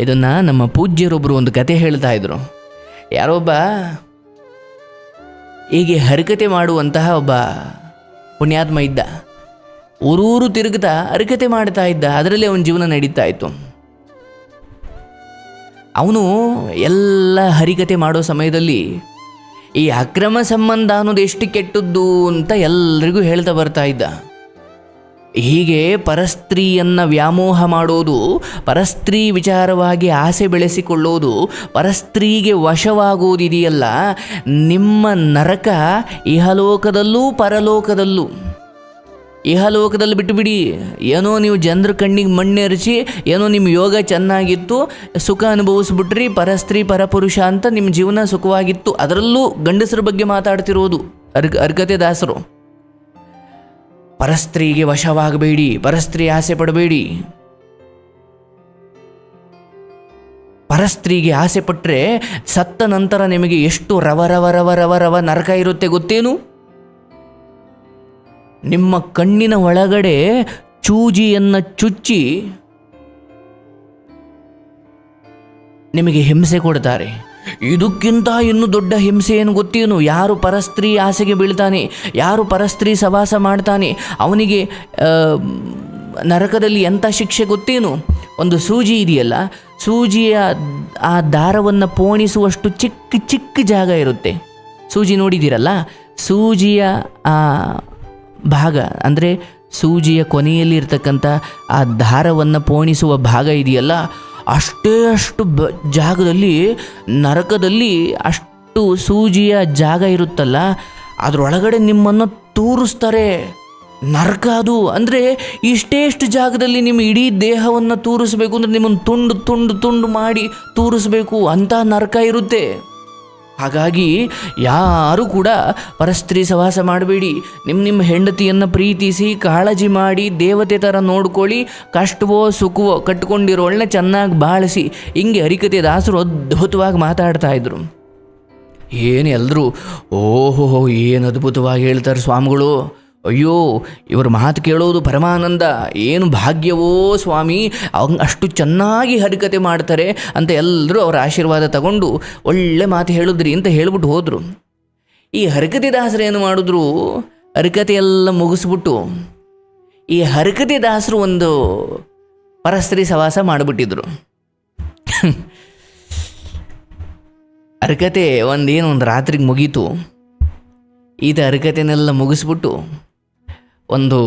ಇದನ್ನು ನಮ್ಮ ಪೂಜ್ಯರೊಬ್ಬರು ಒಂದು ಕತೆ ಹೇಳ್ತಾ ಇದ್ರು. ಯಾರೊಬ್ಬ ಹೀಗೆ ಹರಕತೆ ಮಾಡುವಂತಹ ಒಬ್ಬ ಪುಣ್ಯಾತ್ಮ ಇದ್ದ. ಊರೂರು ತಿರುಗ್ತಾ ಹರಕತೆ ಮಾಡ್ತಾ ಇದ್ದ. ಅದರಲ್ಲಿ ಅವನ ಜೀವನ ನಡೀತಾ ಇತ್ತು. ಅವನು ಎಲ್ಲ ಹರಿಕತೆ ಮಾಡೋ ಸಮಯದಲ್ಲಿ ಈ ಅಕ್ರಮ ಸಂಬಂಧ ಅನ್ನೋದು ಎಷ್ಟು ಕೆಟ್ಟದ್ದು ಅಂತ ಎಲ್ರಿಗೂ ಹೇಳ್ತಾ ಬರ್ತಾ ಇದ್ದ. ಹೀಗೆ ಪರಸ್ತ್ರೀಯನ್ನು ವ್ಯಾಮೋಹ ಮಾಡೋದು, ಪರಸ್ತ್ರೀ ವಿಚಾರವಾಗಿ ಆಸೆ ಬೆಳೆಸಿಕೊಳ್ಳೋದು, ಪರಸ್ತ್ರೀಗೆ ವಶವಾಗುವುದಿದೆಯಲ್ಲ ನಿಮ್ಮ ನರಕ ಇಹಲೋಕದಲ್ಲೂ ಪರಲೋಕದಲ್ಲೂ. ಇಹಲೋಕದಲ್ಲಿ ಬಿಟ್ಟುಬಿಡಿ, ಏನೋ ನೀವು ಜನರ ಕಣ್ಣಿಗೆ ಮಣ್ಣೆರಚಿ, ಏನೋ ನಿಮ್ಮ ಯೋಗ ಚೆನ್ನಾಗಿತ್ತು, ಸುಖ ಅನುಭವಿಸ್ಬಿಟ್ರಿ, ಪರಸ್ತ್ರೀ ಪರಪುರುಷ ಅಂತ ನಿಮ್ಮ ಜೀವನ ಸುಖವಾಗಿತ್ತು. ಅದರಲ್ಲೂ ಗಂಡಸರ ಬಗ್ಗೆ ಮಾತಾಡ್ತಿರೋದು ಅರ್ಕ ಅರ್ಕತೆ ದಾಸರು. ಪರಸ್ತ್ರೀಗೆ ವಶವಾಗಬೇಡಿ, ಪರಸ್ತ್ರೀ ಆಸೆ ಪಡಬೇಡಿ. ಪರಸ್ತ್ರೀಗೆ ಆಸೆ ಪಟ್ಟರೆ ಸತ್ತ ನಂತರ ನಿಮಗೆ ಎಷ್ಟು ರವ ರವ ರವ ನರಕ ಇರುತ್ತೆ ಗೊತ್ತೇನು? ನಿಮ್ಮ ಕಣ್ಣಿನ ಒಳಗಡೆ ಚೂಜಿಯನ್ನು ಚುಚ್ಚಿ ನಿಮಗೆ ಹಿಂಸೆ ಕೊಡ್ತಾರೆ. ಇದಕ್ಕಿಂತ ಇನ್ನು ದೊಡ್ಡ ಹಿಂಸೆ ಏನು ಗೊತ್ತೇನು ಯಾರು ಪರಸ್ತ್ರೀ ಆಸೆಗೆ ಬೀಳ್ತಾನೆ? ಯಾರು ಪರಸ್ತ್ರೀ ಸವಾಸ ಮಾಡ್ತಾನೆ? ಅವನಿಗೆ ನರಕದಲ್ಲಿ ಎಂಥ ಶಿಕ್ಷೆ ಗೊತ್ತೇನು? ಒಂದು ಸೂಜಿ ಇದೆಯಲ್ಲ, ಸೂಜಿಯ ಆ ದಾರವನ್ನು ಪೋಣಿಸುವಷ್ಟು ಚಿಕ್ಕ ಚಿಕ್ಕ ಜಾಗ ಇರುತ್ತೆ. ಸೂಜಿ ನೋಡಿದ್ದೀರಲ್ಲ? ಸೂಜಿಯ ಆ ಭಾಗ, ಅಂದರೆ ಸೂಜಿಯ ಕೊನೆಯಲ್ಲಿ ಇರ್ತಕ್ಕಂಥ ಆ ದಾರವನ್ನು ಪೋಣಿಸುವ ಭಾಗ ಇದೆಯಲ್ಲ? ಅಷ್ಟೇ ಅಷ್ಟು ಬ ಜಾಗದಲ್ಲಿ, ನರಕದಲ್ಲಿ ಅಷ್ಟು ಸೂಜಿಯ ಜಾಗ ಇರುತ್ತಲ್ಲ, ಅದರೊಳಗಡೆ ನಿಮ್ಮನ್ನು ತೂರಿಸ್ತಾರೆ. ನರಕ ಅದು. ಅಂದರೆ ಇಷ್ಟೇಷ್ಟು ಜಾಗದಲ್ಲಿ ನಿಮ್ಮ ಇಡೀ ದೇಹವನ್ನು ತೂರಿಸ್ಬೇಕು ಅಂದರೆ ನಿಮ್ಮನ್ನು ತುಂಡು ತುಂಡು ತುಂಡು ಮಾಡಿ ತೂರಿಸ್ಬೇಕು. ಅಂತ ನರಕ ಇರುತ್ತೆ. ಹಾಗಾಗಿ ಯಾರು ಕೂಡ ಪರಸ್ತ್ರೀ ಸವಾಸ ಮಾಡಬೇಡಿ. ನಿಮ್ಮ ನಿಮ್ಮ ಹೆಂಡತಿಯನ್ನು ಪ್ರೀತಿಸಿ, ಕಾಳಜಿ ಮಾಡಿ, ದೇವತೆ ಥರ ನೋಡ್ಕೊಳ್ಳಿ, ಕಷ್ಟವೋ ಸುಖವೋ ಕಟ್ಕೊಂಡಿರೋಳನ್ನ ಚೆನ್ನಾಗಿ ಬಾಳಿಸಿ, ಹಿಂಗೆ ಹರಿಕತೆ ದಾಸರು ಅದ್ಭುತವಾಗಿ ಮಾತಾಡ್ತಾ ಇದ್ರು. ಏನು ಎಲ್ಲರೂ ಓಹೋ ಏನು ಅದ್ಭುತವಾಗಿ ಹೇಳ್ತಾರೆ ಸ್ವಾಮಿಗಳು. ಅಯ್ಯೋ, ಇವ್ರ ಮಾತು ಕೇಳೋದು ಪರಮಾನಂದ. ಏನು ಭಾಗ್ಯವೋ ಸ್ವಾಮಿ, ಅವ್ನ ಅಷ್ಟು ಚೆನ್ನಾಗಿ ಹರಿಕತೆ ಮಾಡ್ತಾರೆ ಅಂತ ಎಲ್ಲರೂ ಅವರ ಆಶೀರ್ವಾದ ತಗೊಂಡು ಒಳ್ಳೆ ಮಾತು ಹೇಳಿದ್ರಿ ಅಂತ ಹೇಳ್ಬಿಟ್ಟು ಹೋದರು. ಈ ಹರಕತೆ ದಾಸರು ಏನು ಮಾಡಿದ್ರು? ಹರಕತೆ ಎಲ್ಲ ಮುಗಿಸ್ಬಿಟ್ಟು ಈ ಹರಕತೆ ದಾಸರು ಒಂದು ಪರಸ್ತ್ರೀ ಸವಾಸ ಮಾಡಿಬಿಟ್ಟಿದ್ರು. ಹರಕತೆ ಒಂದೇನು ಒಂದು ರಾತ್ರಿಗೆ ಮುಗೀತು. ಈತ ಹರಕತೆನೆಲ್ಲ ಮುಗಿಸ್ಬಿಟ್ಟು ಒಂದು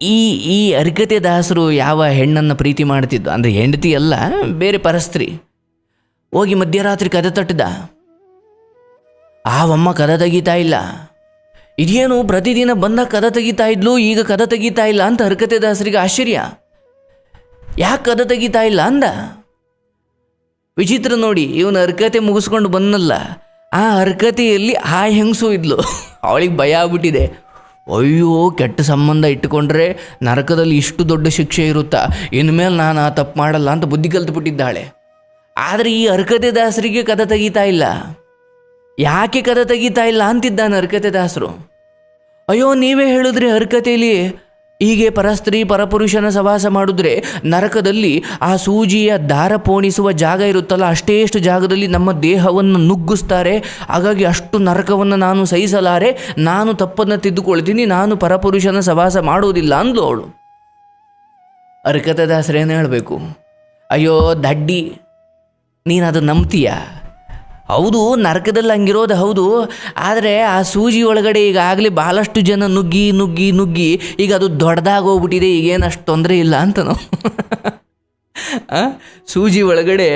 ಈ ಈ ಅರ್ಗತೆ ದಾಸರು ಯಾವ ಹೆಣ್ಣನ್ನು ಪ್ರೀತಿ ಮಾಡ್ತಿದ್ದ? ಅಂದರೆ ಹೆಂಡತಿ ಅಲ್ಲ, ಬೇರೆ ಪರಸ್ತ್ರಿ. ಹೋಗಿ ಮಧ್ಯರಾತ್ರಿ ಕದ ತಟ್ಟಿದ. ಆವಮ್ಮ ಕದ ತೆಗೀತಾ ಇಲ್ಲ. ಇದೇನು ಪ್ರತಿದಿನ ಬಂದ ಕದ ತೆಗಿತಾ ಇದ್ಲು, ಈಗ ಕದ ತೆಗಿತಾ ಇಲ್ಲ ಅಂತ ಹರ್ಕತೆ ದಾಸರಿಗೆ ಆಶ್ಚರ್ಯ. ಯಾಕೆ ಕದ ತೆಗಿತಾ ಇಲ್ಲ ಅಂದ? ವಿಚಿತ್ರ ನೋಡಿ, ಇವನು ಹರ್ಕತೆ ಮುಗಿಸ್ಕೊಂಡು ಬಂದಲ್ಲ ಆ ಹರ್ಕತೆಯಲ್ಲಿ ಆ ಹೆಂಗಸು ಇದ್ಲು. ಅವಳಿಗೆ ಭಯ ಆಗ್ಬಿಟ್ಟಿದೆ. ಅಯ್ಯೋ, ಕೆಟ್ಟ ಸಂಬಂಧ ಇಟ್ಟುಕೊಂಡ್ರೆ ನರಕದಲ್ಲಿ ಇಷ್ಟು ದೊಡ್ಡ ಶಿಕ್ಷೆ ಇರುತ್ತಾ? ಇನ್ಮೇಲೆ ನಾನು ಆ ತಪ್ಪು ಮಾಡಲ್ಲ ಅಂತ ಬುದ್ಧಿ ಕಲ್ತುಬಿಟ್ಟಿದ್ದಾಳೆ. ಆದರೆ ಈ ಹರ್ಕತೆ ದಾಸರಿಗೆ ಕದ ತೆಗಿತಾ ಇಲ್ಲ. ಯಾಕೆ ಕದ ತೆಗೀತಾ ಇಲ್ಲ ಅಂತಿದ್ದಾನೆ ಹರ್ಕತೆ ದಾಸರು. ಅಯ್ಯೋ, ನೀವೇ ಹೇಳಿದ್ರಿ ಹರ್ಕತೆಯಲ್ಲಿ ಹೀಗೆ ಪರಸ್ತ್ರೀ ಪರಪುರುಷನ ಸವಾಸ ಮಾಡಿದ್ರೆ ನರಕದಲ್ಲಿ ಆ ಸೂಜಿಯ ದಾರ ಪೋಣಿಸುವ ಜಾಗ ಇರುತ್ತಲ್ಲ, ಅಷ್ಟೇಷ್ಟು ಜಾಗದಲ್ಲಿ ನಮ್ಮ ದೇಹವನ್ನು ನುಗ್ಗಿಸ್ತಾರೆ. ಹಾಗಾಗಿ ಅಷ್ಟು ನರಕವನ್ನು ನಾನು ಸಹಿಸಲಾರೆ, ನಾನು ತಪ್ಪನ್ನು ತಿದ್ದುಕೊಳ್ತೀನಿ, ನಾನು ಪರಪುರುಷನ ಸವಾಸ ಮಾಡೋದಿಲ್ಲ ಅಂದ್ಲು ಅವಳು. ಅರ್ಕತದಾಸರೇನು ಹೇಳಬೇಕು? ಅಯ್ಯೋ, ದಡ್ಡಿ ನೀನದು ನಂಬ್ತೀಯ? ಹೌದು, ನರಕದಲ್ಲಿ ಹಂಗಿರೋದು ಹೌದು. ಆದರೆ ಆ ಸೂಜಿ ಒಳಗಡೆ ಈಗಾಗಲೇ ಭಾಳಷ್ಟು ಜನ ನುಗ್ಗಿ ನುಗ್ಗಿ ನುಗ್ಗಿ ಈಗ ಅದು ದೊಡ್ಡದಾಗಿ ಹೋಗ್ಬಿಟ್ಟಿದೆ ಈಗೇನು ಅಷ್ಟು ತೊಂದರೆ ಇಲ್ಲ ಅಂತ ನಾವು? ಸೂಜಿ ಒಳಗಡೆ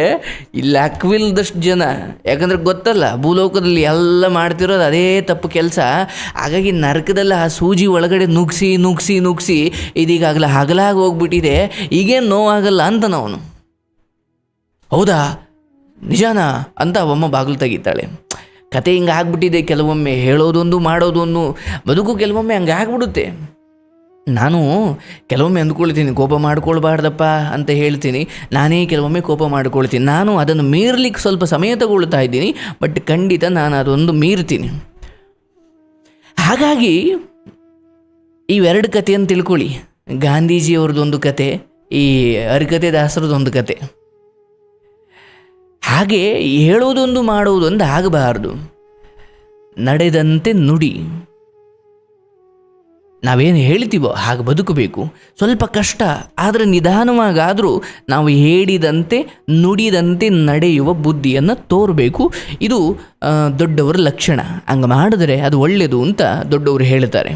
ಇಲ್ಲಿ, ಅಕ್ವಿಲ್ದಷ್ಟು ಜನ. ಯಾಕಂದ್ರೆ ಗೊತ್ತಲ್ಲ, ಭೂಲೋಕದಲ್ಲಿ ಎಲ್ಲ ಮಾಡ್ತಿರೋದು ಅದೇ ತಪ್ಪು ಕೆಲಸ. ಹಾಗಾಗಿ ನರಕದಲ್ಲಿ ಆ ಸೂಜಿ ಒಳಗಡೆ ನುಗ್ಸಿ ನುಗ್ಸಿ ನುಗ್ಸಿ ಇದೀಗಾಗಲೇ ಹಗಲಾಗಿ ಹೋಗ್ಬಿಟ್ಟಿದೆ ಈಗೇನು ನೋವಾಗಲ್ಲ ಅಂತ ನಾವು ಹೌದಾ? ನಿಜಾನಾ? ಅಂತ ಅವಮ್ಮ ಬಾಗಿಲು ತೆಗಿತಾಳೆ ಕತೆ ಹಿಂಗೆ ಆಗ್ಬಿಟ್ಟಿದೆ, ಕೆಲವೊಮ್ಮೆ ಹೇಳೋದೊಂದು ಮಾಡೋದೊಂದು. ಬದುಕು ಕೆಲವೊಮ್ಮೆ ಹಂಗೆ ಆಗ್ಬಿಡುತ್ತೆ. ನಾನು ಕೆಲವೊಮ್ಮೆ ಅಂದ್ಕೊಳ್ತೀನಿ, ಕೋಪ ಮಾಡ್ಕೊಳ್ಬಾರ್ದಪ್ಪ ಅಂತ ಹೇಳ್ತೀನಿ. ನಾನೇ ಕೆಲವೊಮ್ಮೆ ಕೋಪ ಮಾಡ್ಕೊಳ್ತೀನಿ. ನಾನು ಅದನ್ನು ಮೀರ್ಲಿಕ್ಕೆ ಸ್ವಲ್ಪ ಸಮಯ ತಗೊಳ್ತಾ ಇದ್ದೀನಿ, ಬಟ್ ಖಂಡಿತ ನಾನು ಅದೊಂದು ಮೀರ್ತೀನಿ. ಹಾಗಾಗಿ, ಇವೆರಡು ಕಥೆಯನ್ನು ತಿಳ್ಕೊಳ್ಳಿ. ಗಾಂಧೀಜಿಯವ್ರದ್ದೊಂದು ಕತೆ, ಈ ಹರಿಕತೆ ದಾಸರದೊಂದು ಕತೆ. ಹಾಗೆ ಹೇಳುವುದೊಂದು ಮಾಡುವುದೊಂದು ಆಗಬಾರದು ನಡೆದಂತೆ ನುಡಿ. ನಾವೇನು ಹೇಳ್ತೀವೋ ಹಾಗೆ ಬದುಕಬೇಕು. ಸ್ವಲ್ಪ ಕಷ್ಟ, ಆದರೆ ನಿಧಾನವಾಗಾದರೂ ನಾವು ಹೇಳಿದಂತೆ, ನುಡಿದಂತೆ ನಡೆಯುವ ಬುದ್ಧಿಯನ್ನು ತೋರಬೇಕು. ಇದು ದೊಡ್ಡವರ ಲಕ್ಷಣ. ಹಂಗೆ ಮಾಡಿದ್ರೆ ಅದು ಒಳ್ಳೆಯದು ಅಂತ ದೊಡ್ಡವರು ಹೇಳ್ತಾರೆ.